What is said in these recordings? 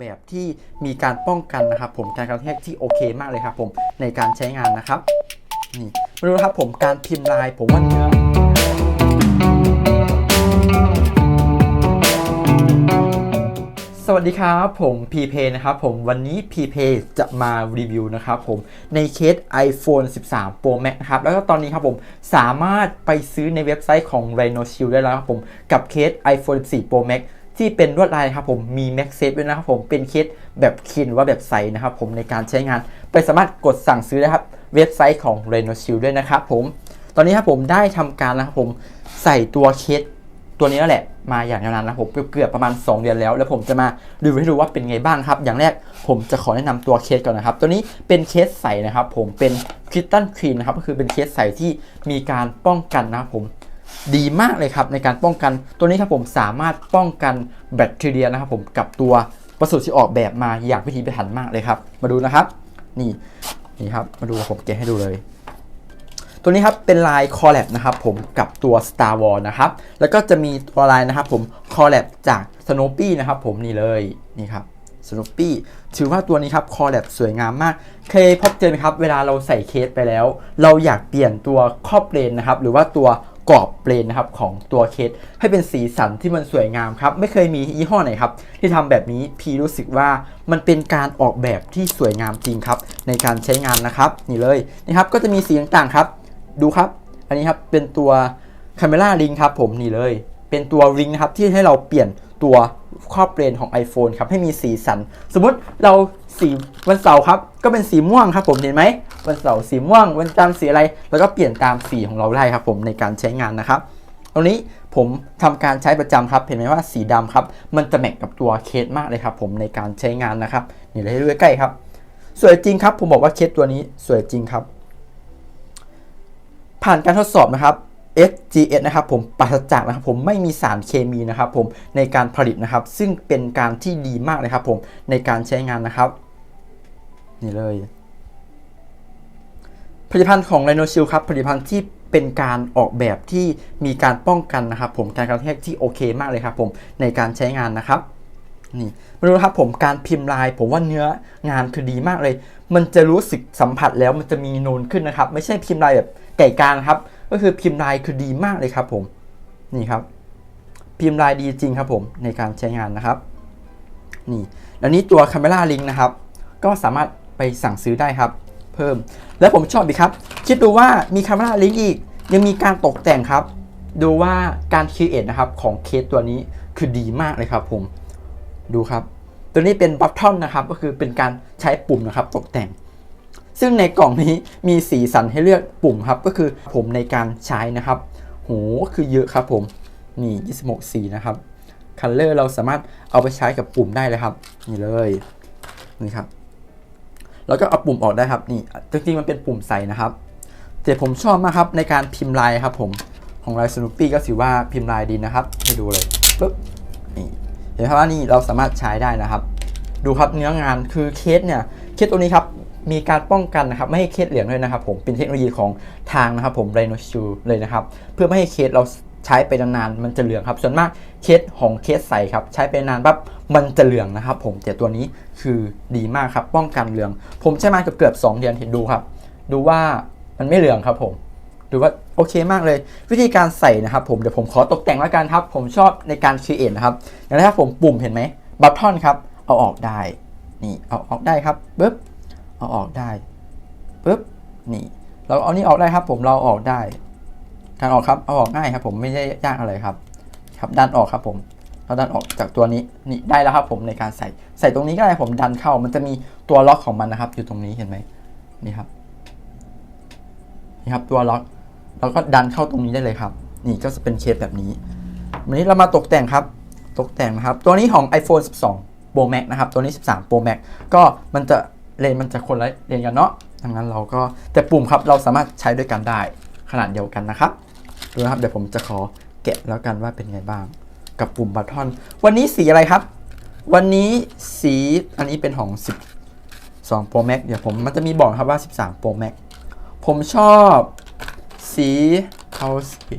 แบบที่มีการป้องกันนะครับ ผมการกระแทกที่โอเคมากเลยครับผมในการใช้งานนะครับนี่มาดูครับผมการพิมพ์ลายผมว่าสวัสดีครับผมพีเพนะครับผมวันนี้พีเพจะมารีวิวนะครับผมในเคส iPhone 13 Pro Max นะครับแล้วก็ตอนนี้ครับผมสามารถไปซื้อในเว็บไซต์ของ Rhino Shield ได้แล้วครับผมกับเคส iPhone 14 Pro Max ที่เป็นลวดลายครับผมมี Max Safe ด้วยนะครับผมเป็นเคสแบบคินว่าแบบใสนะครับผมในการใช้งาน ไปสามารถกดสั่งซื้อได้ครับเว็บไซต์ของ Rhino Shield ด้วยนะครับผมตอนนี้ครับผมได้ทำการนะครับผมใส่ตัวเคสตัวนี้แล้วแหละมาอย่างยาวนานนะผมเกือบประมาณ 2 เดือนแล้ว แล้วผมจะมารีวิวให้ดูว่าเป็นไงบ้างครับ อย่างแรกผมจะขอแนะนำตัวเคสก่อนนะครับ ตัวนี้เป็นเคสใสนะครับ ผมเป็นคริสตัลครีมนะครับก็คือเป็นเคสใสที่มีการป้องกันนะครับผม ดีมากเลยครับในการป้องกันตัวนี้ครับผมสามารถป้องกันแบคทีเรียนะครับผมกับตัววัสดุที่ออกแบบมาอย่างพิถีพิถันมากเลยครับ มาดูนะครับ นี่นี่ครับมาดูผมเกะให้ดูเลย ตัวนี้ครับเป็นลายคอลแลบนะครับผมกับตัว Star Wars นะครับแล้วก็จะมีตัวลายนะครับผมคอลแลบจาก Snoopy นะครับผมนี่เลยนี่ครับ Snoopy ถือว่าตัวนี้ครับคอลแลบสวยงามมาก เคยพบเจอไหมครับ เวลาเราใส่เคสไปแล้ว เราอยากเปลี่ยนตัวครอบเลนนะครับ หรือว่าตัว กรอบเปลนนะครับของตัวเคสให้เป็นสีสันที่มันสวยงามครับ ไม่เคยมียี่ห้อไหนครับ ที่ทำแบบนี้พีรู้สึกว่ามันเป็นการออกแบบที่สวยงามจริงครับ ในการใช้งานนะครับ นี่เลยนะครับก็จะมีสีต่างๆครับ ดูครับ อันนี้ครับเป็นตัว Camera Ring ครับผมนี่เลย เป็นตัว Ring นะครับที่ให้เราเปลี่ยนตัวครอบเปลนของ iPhone ครับให้มีสีสัน สมมติเรา สีวันเสาร์ครับ ก็เป็นสีม่วงครับผมเห็นไหมวันเสาร์สีม่วง วันจันทร์สีอะไร แล้วก็เปลี่ยนตามสีของเราได้ครับผมในการใช้งานนะครับตรงนี้ผมทำการใช้ประจำครับ เห็นไหมว่าสีดำครับ มันจะแมทกับตัวเคสมากเลยครับผมในการใช้งานนะครับนี่เลยให้ดูใกล้ๆครับ สวยจริงครับ ผมบอกว่าเคสตัวนี้สวยจริงครับ ผ่านการทดสอบนะครับ SGS นะครับผมปราศจากนะครับผมไม่มีสารเคมีนะครับผมในการผลิตนะครับ ซึ่งเป็นการที่ดีมากเลยครับผมในการใช้งานนะครับ นี่เลย ผลิตภัณฑ์ของ Rhino Shield ครับ ผลิตภัณฑ์ที่เป็นการออกแบบที่มีการป้องกันนะครับ ผมการกระแทกที่โอเคมากเลยครับผมในการใช้งานนะครับนี่มาดูครับผมการพิมพ์ลายผมว่าเนื้องานคือดีมากเลย มันจะรู้สึกสัมผัสแล้วมันจะมีนูนขึ้นนะครับ ไม่ใช่พิมพ์ลายแบบไก่กางครับ ก็คือพิมพ์ลายคือดีมากเลยครับผมนี่ครับ พิมพ์ลายดีจริงครับผมในการใช้งานนะครับ นี่แล้วนี้ตัว Camera Link นะครับ ก็สามารถ ไปสั่งซื้อได้ครับ เพิ่ม แล้วผมชอบอีกครับ คิดดูว่ามี Camera Link อีก ยังมีการตกแต่งครับ ดูว่าการค r เอทนะครับของเคสตัวนี้คือดีมากเลยครับผมดูครับ ตัวนี้เป็นบัตทอนนะครับก็คือเป็นการใช้ปุ่มนะครับตกแต่ง ซึ่งในกล่องนี้มีสีสันให้เลือกปุ่มครับ ก็คือผมในการใช้นะครับโหคือเยอะครับผมนี่26สีนะครับคัลเลอร์เราสามารถเอาไปใช้กับปุ่มได้เลยครับ นี่เลย นี่ครับ แล้วก็เอาปุ่มออกได้ครับนี่จริงๆมันเป็นปุ่มใส่นะครับแต่ผมชอบมากครับในการพิมพ์ลายครับผมของลายสนุปปี้ก็ถือว่าพิมพ์ลายดีนะครับให้ดูเลยปึ๊บนี่เห็นไหมครับว่านี่เราสามารถใช้ได้นะครับ ดูครับเนื้องานคือเคสเนี่ยเคสตัวนี้ครับมีการป้องกันนะครับไม่ให้เคสเหลืองด้วยนะครับ ผมเป็นเทคโนโลยีของทางนะครับ ผมไรโนชูเลยนะครับ เพื่อไม่ให้เคสเรา ใช้ไปนานๆมันจะเหลืองครับ ส่วนมากเคสของเคสใสครับ ใช้ไปนานปั๊บมันจะเหลืองนะครับ ผมแต่ตัวนี้คือดีมากครับป้องกันเหลือง ผมใช้มาเกือบเกือบสองเดือนเห็นดูครับ ดูว่ามันไม่เหลืองครับผมดูว่าโอเคมากเลย วิธีการใส่นะครับ ผมเดี๋ยวผมขอตกแต่งแล้วกันครับ ผมชอบในการครีเอทนะครับอย่างแรกผมปุ่มเห็นไหมบัตทอนครับเอาออกได้นี่เอาออกได้ครับปึ๊บเอาออกได้ปึ๊บนี่เราเอานี่ออกได้ครับ ผมเราออกได้ การออกครับเอาออกง่ายครับ ผมไม่ได้ยากอะไรครับ ครับดันออกครับผมเราดันออกจากตัวนี้นี่ได้แล้วครับผมในการใส่ ใส่ตรงนี้ก็ได้ผมดันเข้า มันจะมีตัวล็อกของมันนะครับ อยู่ตรงนี้เห็นไหมนี่ครับนี่ครับตัวล็อกเราก็ดันเข้าตรงนี้ได้เลยครับ นี่ก็จะเป็นเคสแบบนี้วันนี้เรามาตกแต่งครับ ตกแต่งนะครับ ตัวนี้ของ iPhone 12 Pro Max นะครับ ตัวนี้ 13 Pro Max ก็มันจะเลนมันจะคนละเลนกันเนาะดังนั้นเราก็แต่ปุ่มครับเราสามารถใช้ด้วยกันได้ขนาดเดียวกันนะครับ ดูนะครับเดี๋ยวผมจะขอแกะแล้วกันว่าเป็นไงบ้าง กับปุ่มบัตทอน วันนี้สีอะไรครับ วันนี้สีอันนี้เป็นของ 12 Pro Max เดี๋ยวผมมันจะมีบอกครับว่า 13 Pro Max ผมชอบสีเอาสี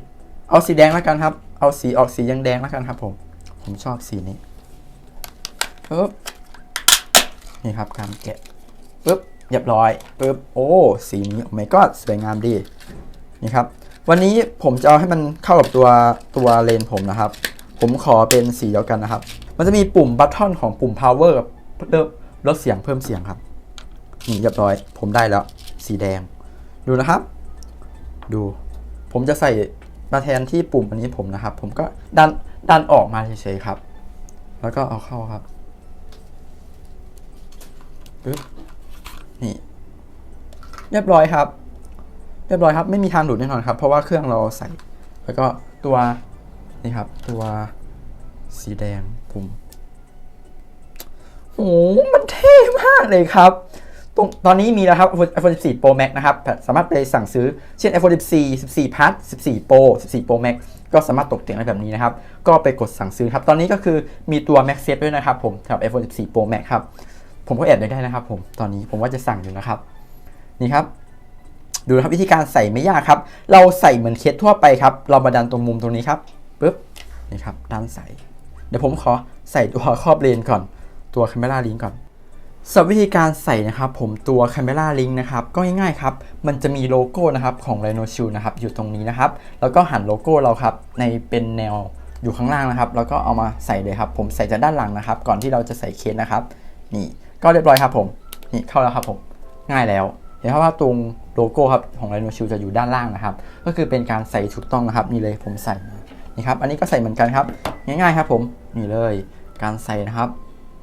เอาสีแดงแล้วกันครับ เอาสีออกสียังแดงแล้วกันครับผม ผมชอบสีนี้ปึ๊บนี่ครับการแกะปึ๊บเรียบร้อยปึ๊บโอ้สีนี้โอ้ my god สวยงามดีนี่ครับ วันนี้ผมจะเอาให้มันเข้ากับตัวตัวเลนผมนะครับ ผมขอเป็นสีเดียวกันนะครับ มันจะมีปุ่มบัตทอนของปุ่ม power เพิ่มลดเสียงเพิ่มเสียงครับนี่เรียบร้อย ผมได้แล้ว สีแดง ดูนะครับ ดู ผมจะใส่มาแทนที่ปุ่มอันนี้ผมนะครับ ผมก็ดันดันออกมาเฉยๆครับ แล้วก็เอาเข้าครับปึ๊บนี่ เรียบร้อยครับ เรียบร้อยครับ ไม่มีทางหลุดแน่นอนครับ เพราะว่าเครื่องเราใส่ แล้วก็ตัวนี่ครับ ตัวสีแดงปุ่มโอ้โหมันเท่มากเลยครับตรงตอนนี้มีแล้วครับ iPhone 14 Pro Max นะครับ สามารถไปสั่งซื้อ เช่น iPhone 14 14 Plus 14 Pro 14 Pro Max ก็สามารถตกแต่งได้แบบนี้นะครับ ก็ไปกดสั่งซื้อครับ ตอนนี้ก็คือมีตัว Max Safe ด้วยนะครับผมสำหรับ iPhone 14 Pro Max ครับ ผมก็แอบได้นะครับผม ตอนนี้ผมว่าจะสั่งอยู่นะครับ นี่ครับ ดูนะครับวิธีการใส่ไม่ยากครับ เราใส่เหมือนเคสทั่วไปครับ เรามาดันตรงมุมตรงนี้ครับปึ๊บนี่ครับดันใส่ เดี๋ยวผมขอใส่ตัวครอบเลนก่อน ตัว Camera Link ก่อนสำหรับวิธีการใส่นะครับผมตัว Camera Link นะครับก็ง่ายๆครับมันจะมีโลโก้นะครับของ Rhino Shield นะครับอยู่ตรงนี้นะครับแล้วก็หันโลโก้เราครับในเป็นแนวอยู่ข้างล่างนะครับ แล้วก็เอามาใส่เลยครับ ผมใส่จากด้านหลังนะครับ ก่อนที่เราจะใส่เคสนะครับ นี่ก็เรียบร้อยครับผมนี่เข้าแล้วครับผมง่ายแล้ว เห็นไหมว่าตรง โลโก้ครับของ Rhino Shield จะอยู่ด้านล่างนะครับ ก็คือเป็นการใส่ถูกต้องนะครับนี่เลยผมใส่นี่ครับอันนี้ก็ใส่เหมือนกันครับ ง่ายๆครับผมนี่เลยการใส่นะครับ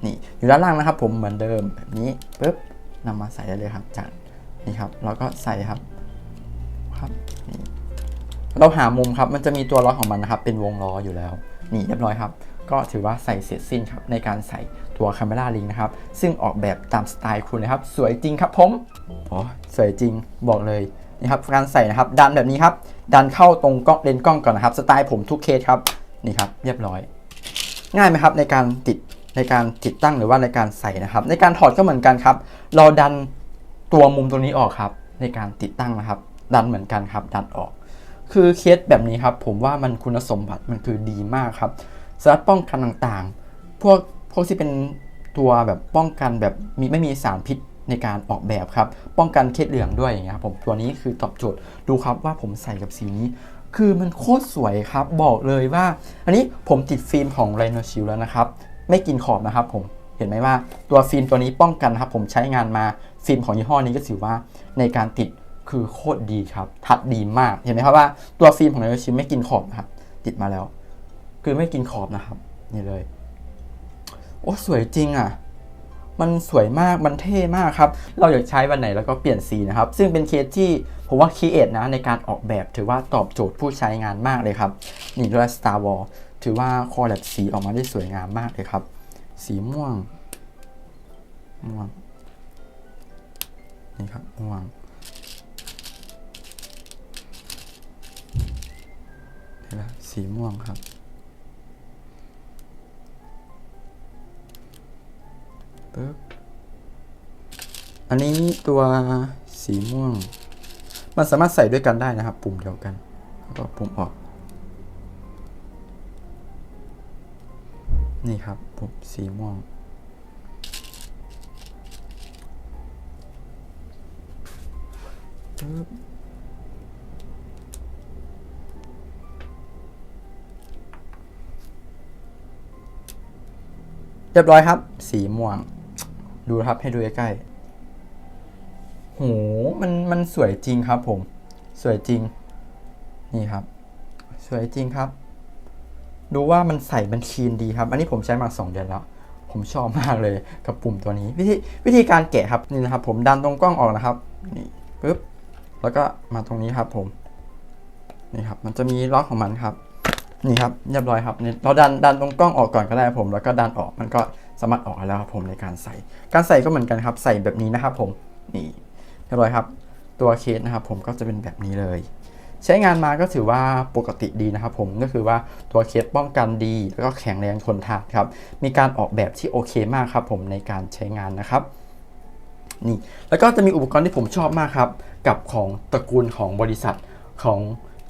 นี่อยู่ด้านล่างนะครับ ผมเหมือนเดิมแบบนี้ปุ๊บนำมาใส่ได้เลยครับจากนี่ครับเราก็ใส่ครับครับนี่เราหามุมครับมันจะมีตัวล้อของมันนะครับ เป็นวงล้ออยู่แล้ว นี่เรียบร้อยครับ ก็ถือว่าใส่เสร็จสิ้นครับในการใส่ตัว Camera Link นะครับ ซึ่งออกแบบตามสไตล์คุณเลยครับ สวยจริงครับผมโอ้สวยจริงบอกเลยนี่ครับการใส่นะครับ ดันแบบนี้ครับ ดันเข้าตรงกล้องเลนส์กล้องก่อนนะครับ สไตล์ผมทุกเคสครับนี่ครับเรียบร้อย ง่ายไหมครับในการติดในการติดตั้งหรือว่าในการใส่นะครับ ในการถอดก็เหมือนกันครับ เราดันตัวมุมตรงนี้ออกครับ ในการติดตั้งนะครับ ดันเหมือนกันครับ ดันออก คือเคสแบบนี้ครับ ผมว่ามันคุณสมบัติมันคือดีมากครับ สารป้องกันต่างๆ พวกพวกที่เป็นตัวแบบป้องกันแบบมีไม่มีสารพิษในการออกแบบครับ ป้องกันเคสเหลืองด้วยอย่างเงี้ยครับผมตัวนี้คือตอบโจทย์ดูครับว่าผมใส่กับสีนี้ คือมันโคตรสวยครับบอกเลยว่า อันนี้ผมติดฟิล์มของ Rhino Shield แล้วนะครับ ไม่กินขอบนะครับผมเห็นไหมว่าตัวฟิล์มตัวนี้ป้องกันครับ ผมใช้งานมาฟิล์มของยี่ห้อนี้ก็ถือว่าในการติดคือโคตรดีครับ ทัดดีมากเห็นไหมครับว่าตัวฟิล์มของ Rhino Shield ไม่กินขอบนะครับติดมาแล้ว คือไม่กินขอบนะครับ นี่เลย โอ้สวยจริงอะ มันสวยมากมันเท่มากครับ เราอยากใช้วันไหนแล้วก็เปลี่ยนสีนะครับ ซึ่งเป็นเคสที่ผมว่าคีเอทนะในการออกแบบถือว่าตอบโจทย์ผู้ใช้งานมากเลยครับ นี่ด้วย Star Wars ถือว่าคอลเลบสีออกมาได้สวยงามมากเลยครับ สีม่วง ม่วง นี่ครับม่วงเห็นไหมสีม่วงครับ ปึ๊บอันนี้ตัวสีม่วง มันสามารถใส่ด้วยกันได้นะครับ ปุ่มเดียวกันแล้วก็ปุ่มออก นี่ครับ ปุ่มสีม่วง ปึ๊บเรียบร้อยครับ สีม่วง ดูครับให้ดูใกล้ๆโหมันมันสวยจริงครับผม สวยจริง นี่ครับ สวยจริงครับ ดูว่ามันใส่มันคีนดีครับ อันนี้ผมใช้มา 2 เดือนแล้ว ผมชอบมากเลยกับปุ่มตัวนี้ วิธีวิธีการแกะครับนี่นะครับ ผมดันตรงกล้องออกนะครับ นี่ปึ๊บแล้วก็มาตรงนี้ครับ ผม นี่ครับ มันจะมีล็อกของมันครับ นี่ครับเรียบร้อยครับเราดันดันตรงกล้องออกก่อนก็ได้ผม แล้วก็ดันออกมันก็ สามารถออกแล้วครับผมในการใส่ การใส่ก็เหมือนกันครับ ใส่แบบนี้นะครับผมนี่เรียบร้อยครับ ตัวเคสนะครับผมก็จะเป็นแบบนี้เลย ใช้งานมาก็ถือว่าปกติดีนะครับผมก็คือว่าตัวเคสป้องกันดี แล้วก็แข็งแรงทนทานครับ มีการออกแบบที่โอเคมากครับผมในการใช้งานนะครับนี่แล้วก็จะมีอุปกรณ์ที่ผมชอบมากครับ กับของตระกูลของบริษัทของ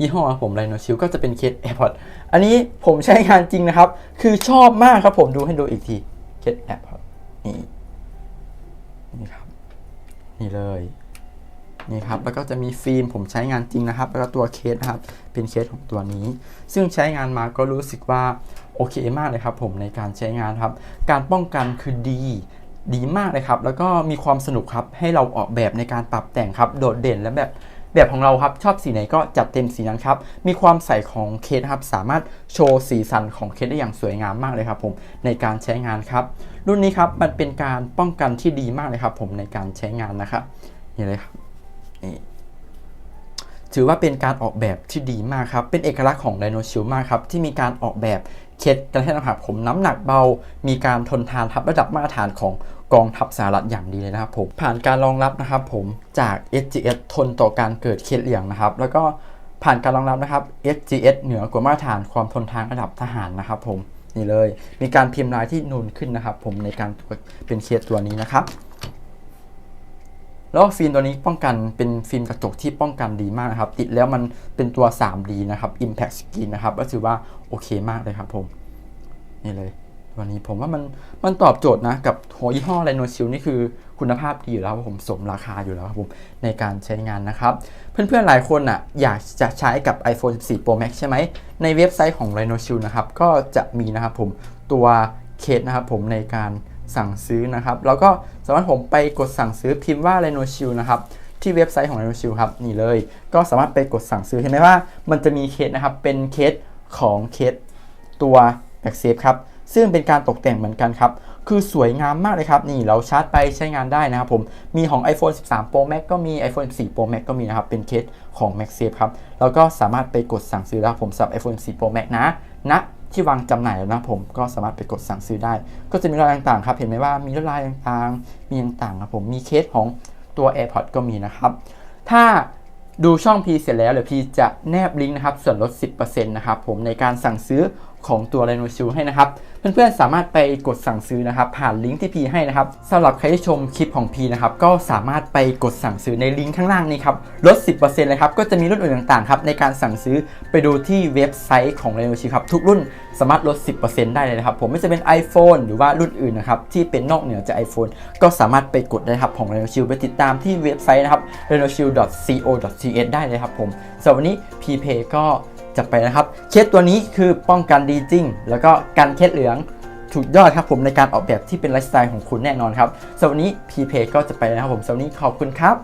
ยี่ห้อผมไ i โนชิลก็จะเป็นเคส AirPods อันนี้ผมใช้งานจริงนะครับ คือชอบมากครับผมดูให้ดูอีกที เคส AirPods นี่นี่ครับ นี่เลย นี่ครับ แล้วก็จะมีฟิล์มผมใช้งานจริงนะครับ แล้วก็ตัวเคสนะครับ เป็นเคสของตัวนี้ ซึ่งใช้งานมาก็รู้สึกว่าโอเคมากเลยครับผมในการใช้งานครับ การป้องกันคือดีดีมากเลยครับ แล้วก็มีความสนุกครับ ให้เราออกแบบในการปรับแต่งครับ โดดเด่นและแบบ แบบของเราครับชอบสีไหนก็จัดเต็มสีนั้นครับ มีความใสของเคสครับ สามารถโชว์สีสันของเคสได้อย่างสวยงามมากเลยครับผมในการใช้งานครับ รุ่นนี้ครับมันเป็นการป้องกันที่ดีมากเลยครับผมในการใช้งานนะครับนี่เลยครับนี่ถือว่าเป็นการออกแบบที่ดีมากครับ เป็นเอกลักษณ์ของไดโนชิลมากครับ ที่มีการออกแบบเคสกระแทกนะครับผมน้ำหนักเบา มีการทนทานครับระดับมาตรฐานของ กองทัพสหรัฐอย่างดีเลยนะครับผมผ่านการรองรับนะครับผมจาก SGS ทนต่อการเกิดเคสเหลี่ยงนะครับ แล้วก็ผ่านการรองรับนะครับ SGS เหนือกว่ามาตรฐานความทนทานระดับทหารนะครับผมนี่เลย มีการพิมพ์ลายที่นูนขึ้นนะครับ ผมในการเป็นเคสตัวนี้นะครับแล้วฟิล์มตัวนี้ป้องกันเป็นฟิล์มกระจกที่ป้องกันดีมากนะครับ ติดแล้วมันเป็นตัว 3D นะครับ Impact Screen นะครับ ก็ถือว่าโอเคมากเลยครับผม นี่เลย วันนี้ผมว่ามันมันตอบโจทย์นะ กับโหยี่ห้อ Rhino Shield นี่คือคุณภาพดีอยู่แล้วผมสมราคาอยู่แล้วครับผมในการใช้งานนะครับ เพื่อนๆหลายคนอะอยากจะใช้กับ iPhone 14 Pro Max ใช่ไหม ในเว็บไซต์ของ Rhino Shield นะครับ ก็จะมีนะครับผมตัวเคสนะครับผมในการสั่งซื้อนะครับ แล้วก็สามารถผมไปกดสั่งซื้อพิมพ์ว่า Rhino Shield นะครับที่เว็บไซต์ของ Rhino Shield ครับนี่เลย ก็สามารถไปกดสั่งซื้อเห็นไหมว่า มันจะมีเคสนะครับเป็นเคสของเคสตัว b a c k s a f e ครับ ซึ่งเป็นการตกแต่งเหมือนกันครับ คือสวยงามมากเลยครับ นี่เราชาร์จไปใช้งานได้นะครับผม มีของ iPhone 13 Pro Max ก็มี iPhone 14 Pro Max ก็มีนะครับ เป็นเคสของ MagSafe ครับ แล้วก็สามารถไปกดสั่งซื้อแล้ผมสำหรับ iPhone 14 Pro Max นะณที่วางจำหน่ายแล้วนะผมก็สามารถไปกดสั่งซื้อได้ ก็จะมีรายต่างๆครับ เห็นไหมว่ามีลายต่างๆ มีต่างๆครับผม มีเคสของตัว AirPods ก็มีนะครับ ถ้าดูช่อง P เสร็จแล้วเดี๋ยว P จะแนบลิงก์นะครับ ส่วนลด 10%นะครับผมในการสั่งซื้อ ของตัว Rhino Shield ให้นะครับ เพื่อนๆสามารถไปกดสั่งซื้อนะครับ ผ่านลิงก์ที่ P ให้นะครับสำหรับใครที่ชมคลิปของ P นะครับก็สามารถไปกดสั่งซื้อในลิงก์ข้างล่างนี้ครับลด 10%เลยครับก็จะมีรุ่นอื่นต่างๆครับในการสั่งซื้อไปดูที่เว็บไซต์ของ Rhino Shield ครับทุกรุ่นสามารถลด 10%ได้เลยนะครับผมไม่ว่าจะเป็น iPhone หรือว่ารุ่นอื่นนะครับที่เป็นนอกเหนือจาก iPhone ก็สามารถไปกดได้ครับของ Rhino Shield ไปติดตามที่เว็บไซต์นะครับ rhinoshield.co.th ได้เลยครับผมสำหรับวันนี้ PPay ก็ จะไปนะครับ เคสตัวนี้คือป้องกันดีจริง แล้วก็กันเคสเหลืองถูกยอดครับผมในการออกแบบที่เป็นไลฟ์สไตล์ของคุณแน่นอนครับสำหรับวันนี้พีเพก็จะไปนะครับผมสำหรับวันนี้ขอบคุณครับ